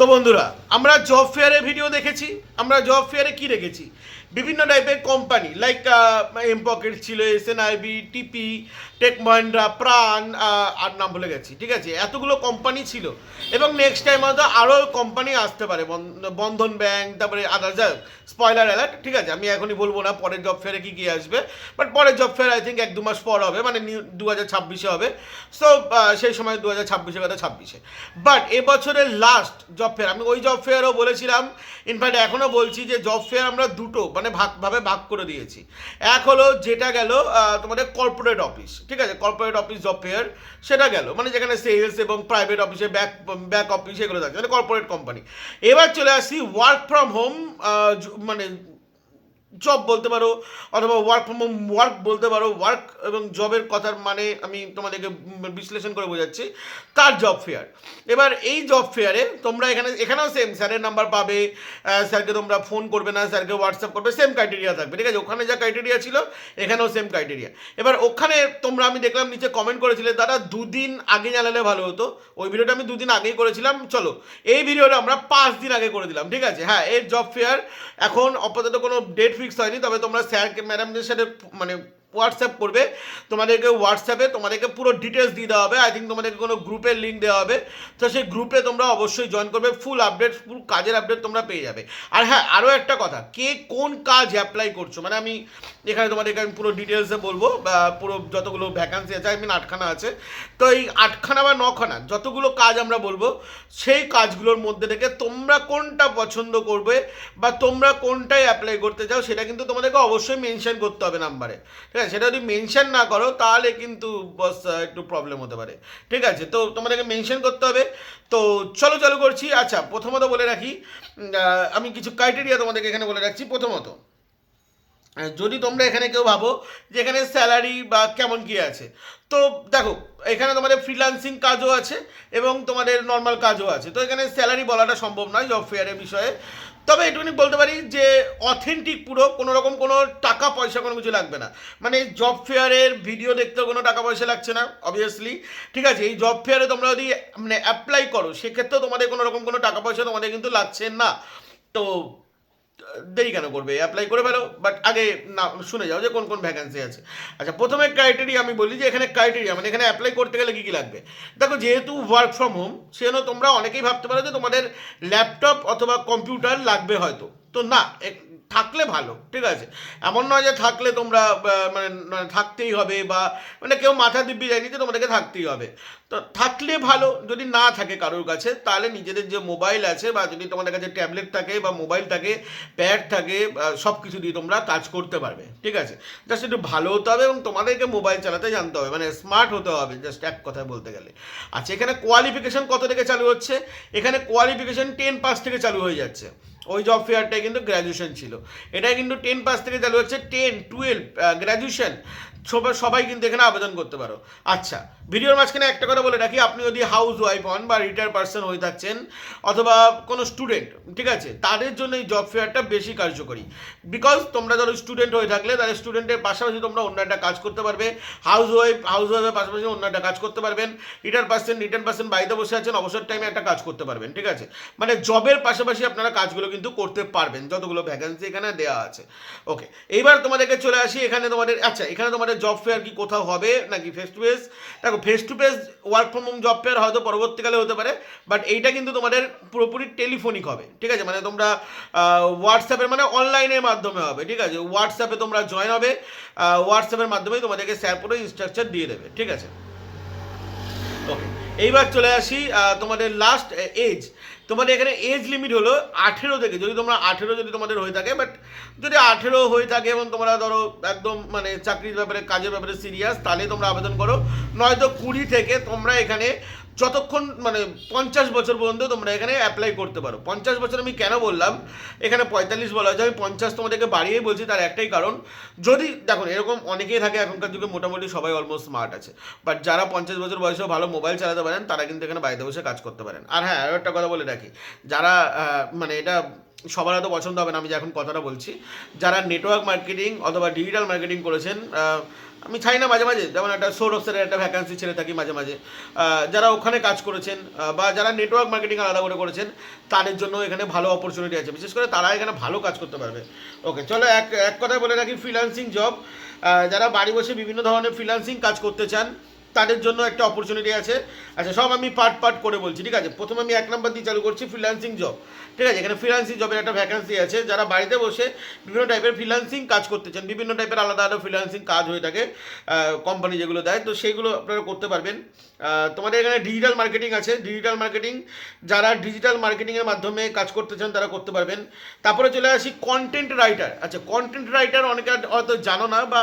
তো বন্ধুরা, আমরা জব ফেয়ারে ভিডিও দেখেছি, আমরা জব ফেয়ারে কি দেখেছি? বিভিন্ন টাইপের কোম্পানি লাইক এম পকেট ছিল S N IB TP tech Mahindra প্রাণ আর নাম ভুলে গেছি, ঠিক আছে? এতগুলো কোম্পানি ছিল। এবং নেক্সট টাইম হয়তো আরও কোম্পানি আসতে পারে বন্ধ- বন্ধন ব্যাংক, তারপরে আদার যা স্পয়লার অ্যালার্ট ঠিক আছে? আমি এখনই বলব না পরের জব ফেয়ারে কী কী আসবে বাট পরের জব ফেয়ার আই থিঙ্ক এক দু মাস পর হবে মানে নিউ দু হাজার ছাব্বিশে হবে। সো সেই সময় দু হাজার ছাব্বিশে কথা ছাব্বিশে। বাট এবছরের লাস্ট জব ফেয়ার আমি ওই জব ফেয়ারও বলেছিলাম। ইনফ্যাক্ট এখনও বলছি যে জব ফেয়ার আমরা দুটো মানে ভাগভাবে ভাগ করে দিয়েছি। এক হলো যেটা গেল তোমাদের কর্পোরেট অফিস ঠিক আছে? কর্পোরেট অফিস জব ফেয়ার সেটা গেল। মানে যেখানে সেলস এবং প্রাইভেট অফিসে ব্যাক ব্যাক অফিস এগুলো থাকছে। মানে কর্পোরেট কোম্পানি এবার চলে আসি ওয়ার্ক ফ্রম হোম মানে জব বলতে পারো, অথবা ওয়ার্ক ফ্রম হোম ওয়ার্ক বলতে পারো ওয়ার্ক এবং জবের কথার মানে আমি তোমাদেরকে বিশ্লেষণ করে বোঝাচ্ছি, তার জব ফেয়ার এবার এই জব ফেয়ারে তোমরা এখানে, এখানেও সেম স্যারের নাম্বার পাবে স্যারকে তোমরা ফোন করবে না, স্যারকে হোয়াটসঅ্যাপ করবে সেম ক্রাইটেরিয়া থাকবে, ঠিক আছে? ওখানে যা ক্রাইটেরিয়া ছিল, এখানেও সেম ক্রাইটেরিয়া এবার ওখানে তোমরা, আমি দেখলাম নিচে কমেন্ট করেছিলে, দাদা দুদিন আগে জানালে ভালো হতো, ওই ভিডিওটা আমি দুদিন আগেই করেছিলাম, চলো, এই ভিডিওটা আমরা পাঁচ দিন আগে করে দিলাম, ঠিক আছে? হ্যাঁ এর জব ফেয়ার এখন আপাতত কোনো ডেট ফিক্স হয়নি তবে তোমরা স্যার ম্যাডামদের সাথে মানে হোয়াটসঅ্যাপ করবে, তোমাদেরকে হোয়াটসঅ্যাপে তোমাদেরকে পুরো ডিটেলস দিয়ে দেওয়া হবে। আই থিঙ্ক তোমাদেরকে কোনো গ্রুপের লিঙ্ক দেওয়া হবে। তো সেই গ্রুপে তোমরা অবশ্যই জয়েন করবে ফুল আপডেট ফুল কাজের আপডেট তোমরা পেয়ে যাবে। আর হ্যাঁ আরও একটা কথা, কে কোন কাজ অ্যাপ্লাই করছ? মানে আমি এখানে তোমাদেরকে আমি পুরো ডিটেলসে বলব, বা পুরো যতগুলো ভ্যাকান্সি আছে আই মিন আটখানা আছে। তো এই আটখানা বা নখানা, যতগুলো কাজ আমরা বলব, সেই কাজগুলোর মধ্যে থেকে তোমরা কোনটা পছন্দ করবে, বা তোমরা কোনটাই অ্যাপ্লাই করতে চাও, সেটা কিন্তু তোমাদেরকে অবশ্যই মেনশন করতে হবে নাম্বারে ঠিক আছে, সেটা যদি মেনশন না করো, তাহলে কিন্তু বস একটু প্রবলেম হতে পারে। ঠিক আছে, তো তোমাদেরকে মেনশন করতে হবে। তো চলো, চালু করছি। আচ্ছা প্রথমত বলে রাখি আমি কিছু ক্রাইটেরিয়া তোমাদেরকে এখানে বলে রাখছি। প্রথমত যদি তোমরা এখানে কেউ ভাবো যে এখানে স্যালারি বা কেমন কি আছে, তো দেখো, এখানে তোমাদের ফ্রিল্যান্সিং কাজও আছে এবং তোমাদের নর্মাল কাজও আছে। তো এখানে স্যালারি বলাটা সম্ভব নয় জব ফেয়ারের বিষয়ে। তবে এটুকুনি বলতে পারি যে অথেন্টিক পুরো কোনো রকম কোনো টাকা পয়সা কোনো কিছু লাগবে না। মানে জব ফেয়ারের ভিডিও দেখতেও কোনো টাকা পয়সা লাগছে না অবভিয়াসলি ঠিক আছে, এই জব ফেয়ারে তোমরা যদি মানে অ্যাপ্লাই করো, সেক্ষেত্রেও তোমাদের কোনো রকম কোনো টাকা পয়সা তোমাদের কিন্তু লাগছে না। তো দেরি কেন করবে? অ্যাপ্লাই করে ফেলো বাট আগে না, শুনে যাও যে কোন কোন ভ্যাকেন্সি আছে। আচ্ছা প্রথমে ক্রাইটেরিয়া আমি বলি যে এখানে ক্রাইটেরিয়া মানে এখানে অ্যাপ্লাই করতে গেলে কী কী লাগবে? দেখো, যেহেতু ওয়ার্ক ফ্রম হোম সেজন্য তোমরা অনেকেই ভাবতে পারো যে তোমাদের ল্যাপটপ অথবা কম্পিউটার লাগবে হয়তো। তো না থাকলে ভালো, ঠিক আছে। এমন নয় যে থাকলে তোমরা মানে মানে থাকতেই হবে বা মানে কেউ মাথা দিব্যি যায়নি যে তোমাদেরকে থাকতেই হবে। তো থাকলে ভালো, যদি না থাকে কারোর কাছে, তাহলে নিজেদের যে মোবাইল আছে বা যদি তোমাদের কাছে ট্যাবলেট থাকে বা মোবাইল থাকে, প্যাড থাকে সব কিছু দিয়ে তোমরা কাজ করতে পারবে, ঠিক আছে? জাস্ট একটু ভালো হতে হবে এবং তোমাদেরকে মোবাইল চালাতে জানতে হবে মানে স্মার্ট হতে হবে, জাস্ট এক কথায় বলতে গেলে। আচ্ছা এখানে কোয়ালিফিকেশন কত থেকে চালু হচ্ছে? এখানে কোয়ালিফিকেশন টেন পাস থেকে চালু হয়ে যাচ্ছে। ওই জব ফেয়ারটাই কিন্তু গ্র্যাজুয়েশন ছিল। এটা কিন্তু টেন পাস থেকে চালু হচ্ছে টেন টুয়েলভ গ্র্যাজুয়েশন সবাই কিন্তু এখানে আবেদন করতে পারো। আচ্ছা ভিডিওর মাঝখানে একটা কথা বলে রাখি, আপনি যদি হাউস ওয়াইফ হন বা রিটায়ার পার্সন হয়ে থাকছেন অথবা কোনো স্টুডেন্ট ঠিক আছে? তাদের জন্য এই জব ফেয়ারটা বেশি কার্যকরী। বিকজ তোমরা ধরো স্টুডেন্ট হয়ে থাকলে, তাহলে স্টুডেন্টের পাশাপাশি তোমরা অন্য একটা কাজ করতে পারবে। হাউস ওয়াইফ হাউস ওয়াইফের পাশাপাশি অন্য একটা কাজ করতে পারবেন। রিটায়ার পার্সন রিটার্ন পার্সন বাড়িতে বসে আছেন, অবসর টাইমে একটা কাজ করতে পারবেন, ঠিক আছে? মানে জবের পাশাপাশি আপনারা কাজগুলো কিন্তু করতে পারবেন, যতগুলো ভ্যাকেন্সি এখানে দেওয়া আছে। ওকে এইবার তোমাদেরকে চলে আসি, এখানে তোমাদের আচ্ছা এখানে তোমাদের জব ফেয়ার কি কোথাও হবে নাকি ফেস টু ফেস দেখো face to face work from home job fair হয়তো পরবর্তীকালে হতে পারে বাট এইটা কিন্তু তোমাদের পুরোপুরি টেলিফোনিক হবে, ঠিক আছে? মানে তোমরা হোয়াটসঅ্যাপের মানে অনলাইনের মাধ্যমে হবে, ঠিক আছে? হোয়াটসঅ্যাপে তোমরা জয়েন হবে হোয়াটসঅ্যাপের মাধ্যমেই তোমাদেরকে স্যার পুরো ইনস্ট্রাকচার দিয়ে দেবে, ঠিক আছে? ওকে এইবার চলে আসি তোমাদের লাস্ট এজ তোমাদের এখানে এজ লিমিট হলো আঠেরো থেকে, যদি তোমরা আঠেরো যদি তোমাদের হয়ে থাকে বাট যদি আঠেরো হয়ে থাকে এবং তোমরা ধরো একদম মানে চাকরির ব্যাপারে, কাজের ব্যাপারে সিরিয়াস তাহলে তোমরা আবেদন করো। নয়তো কুড়ি থেকে তোমরা এখানে যতক্ষণ মানে পঞ্চাশ বছর পর্যন্ত তোমরা এখানে অ্যাপ্লাই করতে পারো। পঞ্চাশ বছর আমি কেন বললাম? এখানে পঁয়তাল্লিশ বলা হয়েছে। আমি পঞ্চাশ তোমাদেরকে বাড়িয়েই বলছি, তার একটাই কারণ, যদি, দেখুন, এরকম অনেকেই থাকে, এখনকার যুগে মোটামুটি সবাই অলমোস্ট স্মার্ট আছে। বাট যারা পঞ্চাশ বছর বয়সেও ভালো মোবাইল চালাতে পারেন, তারা কিন্তু এখানে বাড়িতে বসে কাজ করতে পারেন। আর হ্যাঁ আরও একটা কথা বলে রাখি। যারা মানে এটা সবার হয়তো পছন্দ হবে না, আমি যে এখন কথাটা বলছি। যারা নেটওয়ার্ক মার্কেটিং অথবা ডিজিটাল মার্কেটিং করেছেন আমি চাই না মাঝে মাঝে, যেমন একটা সোর সৌরভসের একটা ভ্যাকান্সি ছেড়ে থাকি মাঝে মাঝে। যারা ওখানে কাজ করেছেন বা যারা নেটওয়ার্ক মার্কেটিং আলাদা করে করেছেন, তাদের জন্য এখানে ভালো অপরচুনিটি আছে। বিশেষ করে তারা এখানে ভালো কাজ করতে পারবে। ওকে চলো এক এক কথায় বলে রাখি ফ্রিল্যান্সিং জব যারা বাড়ি বসে বিভিন্ন ধরনের ফ্রিল্যান্সিং কাজ করতে চান তাদের জন্য একটা অপরচুনিটি আছে। আচ্ছা সব আমি পার্ট পার্ট করে বলছি, ঠিক আছে? প্রথমে আমি এক নাম্বার দিয়ে চালু করছি ফ্রিল্যান্সিং জব ঠিক আছে? এখানে ফ্রিল্যান্সিং জবের একটা ভ্যাকান্সি আছে। যারা বাড়িতে বসে বিভিন্ন টাইপের ফ্রিল্যান্সিং কাজ করতে চান, বিভিন্ন টাইপের আলাদা আলাদা ফ্রিল্যান্সিং কাজ হয়ে থাকে কোম্পানি যেগুলো দেয়, তো সেইগুলো আপনারা করতে পারবেন। তোমাদের এখানে ডিজিটাল মার্কেটিং আছে। ডিজিটাল মার্কেটিং যারা ডিজিটাল মার্কেটিংয়ের মাধ্যমে কাজ করতে চান, তারা করতে পারবেন। তারপরে চলে আসি কন্টেন্ট রাইটার আচ্ছা কন্টেন্ট রাইটার অনেকে হয়তো জানো না বা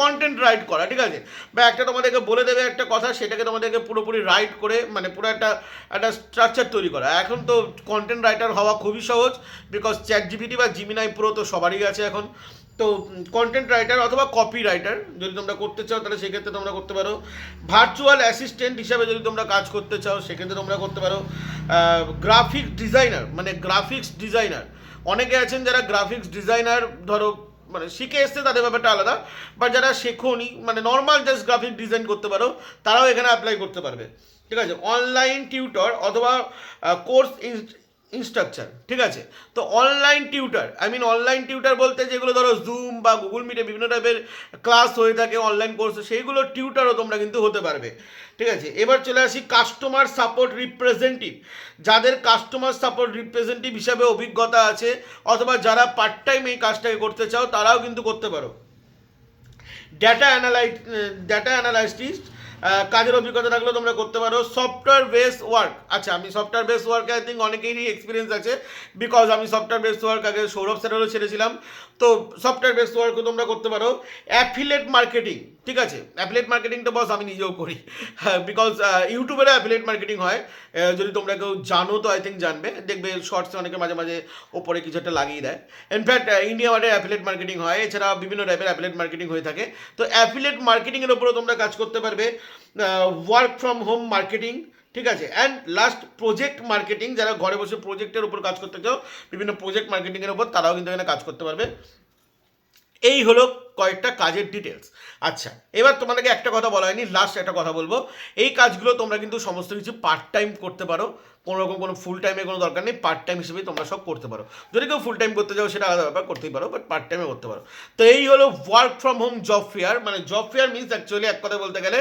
কন্টেন্ট রাইট করা, ঠিক আছে? বা একটা তোমাদেরকে বলে দেবে একটা কথা, সেটাকে তোমাদেরকে পুরোপুরি রাইট করে মানে পুরো একটা একটা স্ট্রাকচার তৈরি করা। এখন তো কন্টেন্ট রাইটার হওয়া খুবই সহজ বিকজ চ্যাট জিপিটি বা জিমিনাই পুরো তো সবারই আছে এখন। তো কন্টেন্ট রাইটার অথবা কপি রাইটার যদি তোমরা করতে চাও, তাহলে সেক্ষেত্রে তোমরা করতে পারো। ভার্চুয়াল অ্যাসিস্ট্যান্ট হিসাবে যদি তোমরা কাজ করতে চাও, সেক্ষেত্রে তোমরা করতে পারো। গ্রাফিক ডিজাইনার মানে গ্রাফিক্স ডিজাইনার অনেকে আছেন যারা গ্রাফিক্স ডিজাইনার ধরো মানে শিখে এসছে তাদের ব্যাপারটা আলাদা। বাট যারা শেখোনি মানে নর্মাল জাস্ট গ্রাফিক ডিজাইন করতে পারো, তারাও এখানে অ্যাপ্লাই করতে পারবে। ঠিক আছে? অনলাইন টিউটর অথবা কোর্স ইনস্ট্রাকচার, ঠিক আছে? তো online tutor I mean online tutor বলতে যেগুলো ধরো জুম বা গুগল মিটে বিভিন্ন টাইপের ক্লাস হয়ে থাকে অনলাইন কোর্স সেইগুলো টিউটারও তোমরা কিন্তু হতে পারবে, ঠিক আছে? এবার চলে আসি কাস্টমার সাপোর্ট রিপ্রেজেন্টেটিভ যাদের কাস্টমার সাপোর্ট রিপ্রেজেন্টেটিভ হিসাবে অভিজ্ঞতা আছে, অথবা যারা পার্ট টাইম এই কাজটাকে করতে চাও, তারাও কিন্তু করতে পারো। ডেটা অ্যানালাইট ডেটা অ্যানালাইস্টিস্ট কাজের অভিজ্ঞতা থাকলেও তোমরা করতে পারো। সফটওয়্যার বেস ওয়ার্ক আচ্ছা আমি সফটওয়্যার বেস ওয়ার্কে আই থিঙ্ক অনেকেরই এক্সপিরিয়েন্স আছে। বিকজ আমি সফটওয়্যার বেস ওয়ার্ক আগে সৌরভ স্যারেরও ছেড়েছিলাম। তো সফটওয়্যার বেস ওয়ার্কও তোমরা করতে পারো। অ্যাফিলেট মার্কেটিং ঠিক আছে? অ্যাফিলেট মার্কেটিংটা বস আমি নিজেও করি। বিকজ ইউটিউবের অ্যাফিলেট মার্কেটিং হয়। যদি তোমরা কেউ জানো তো আই থিঙ্ক জানবে। দেখবে শর্টসে অনেকে মাঝে মাঝে ওপরে কিছু একটা লাগিয়ে দেয়। ইনফ্যাক্ট ইন্ডিয়া ওয়ার্ডে অ্যাফিলেট মার্কেটিং হয়। এছাড়া বিভিন্ন টাইপের অ্যাফিলেট মার্কেটিং হয়ে থাকে। তো অ্যাফিলেট মার্কেটিংয়ের ওপরেও তোমরা কাজ করতে পারবে। ওয়ার্ক ফ্রম হোম মার্কেটিং ঠিক আছে? অ্যান্ড লাস্ট প্রজেক্ট মার্কেটিং যারা ঘরে বসে প্রজেক্টের উপর কাজ করতে চাও, বিভিন্ন প্রজেক্ট মার্কেটিংয়ের উপর তারাও কিন্তু এখানে কাজ করতে পারবে। এই হলো কয়েকটা কাজের ডিটেলস আচ্ছা এবার তোমাদেরকে একটা কথা বলা হয়নি লাস্ট একটা কথা বলব। এই কাজগুলো তোমরা কিন্তু সমস্ত কিছু পার্ট টাইম করতে পারো। কোনো রকম কোনো ফুল টাইমে কোনো দরকার নেই পার্ট টাইম হিসেবে তোমরা সব করতে পারো। যদি কেউ ফুল টাইম করতে চাও, সেটা আলাদা ব্যাপার, করতেই পারো বাট পার্ট টাইমে করতে পারো। তো এই হলো work from home job fair মানে জব ফেয়ার মিনস অ্যাকচুয়ালি এক কথা বলতে গেলে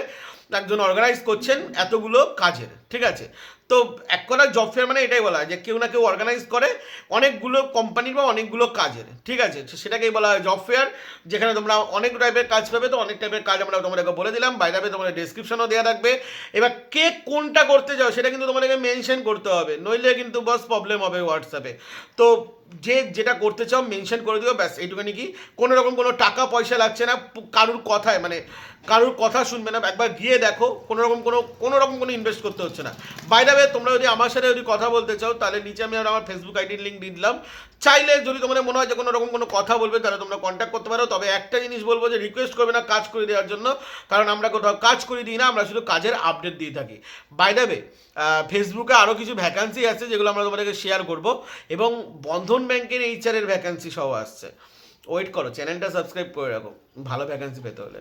একজন অর্গানাইজ করছেন এতগুলো কাজের, ঠিক আছে? তো এক কথা জব ফেয়ার মানে এটাই বলা হয় যে কেউ না কেউ অর্গানাইজ করে অনেকগুলো কোম্পানির বা অনেকগুলো কাজের, ঠিক আছে? সেটাকেই বলা হয় জব ফেয়ার যেখানে তোমরা অনেক টাইপের কাজ পাবে। তো অনেক টাইপের কাজ আমরা তোমাদেরকে বলে দিলাম। বাইরে তোমাদের ডিসক্রিপশনও দেওয়া থাকবে। এবার কে কোনটা করতে চাও সেটা কিন্তু তোমাদেরকে মেনশন করতে হবে। নইলে কিন্তু বস প্রবলেম হবে হোয়াটসঅ্যাপে তো যে যেটা করতে চাও মেনশন করে দিও, ব্যাস, এইটুখানি কি? কোনো রকম কোনো টাকা পয়সা লাগছে না কারুর কথায় মানে কারুর কথা শুনবে না। একবার গিয়ে দেখো, কোনো রকম কোনো কোনো রকম কোনো ইনভেস্ট করতে হচ্ছে না। বাইরে তোমরা যদি আমার সাথে যদি কথা বলতে চাও, তাহলে নিচে আমি আমার ফেসবুক আইডির লিঙ্ক দিয়ে দিলাম। চাইলে যদি তোমাদের মনে হয় যে কোনো রকম কোনো কথা বলবে, তাহলে তোমরা কন্ট্যাক্ট করতে পারো। তবে একটা জিনিস বলব যে রিকোয়েস্ট করবে না কাজ করে দেওয়ার জন্য। কারণ আমরা কোথাও কাজ করে দিই না, আমরা শুধু কাজের আপডেট দিয়ে থাকি। বাই দ্য ফেসবুকে আরও কিছু ভ্যাকান্সি আছে, যেগুলো আমরা তোমাদেরকে শেয়ার করব। এবং বন্ধন ব্যাংকের এইচআরের ভ্যাকান্সি সহ আসছে। ওয়েট করো চ্যানেলটা সাবস্ক্রাইব করে রাখো। ভালো ভ্যাকান্সি পেতে হলে।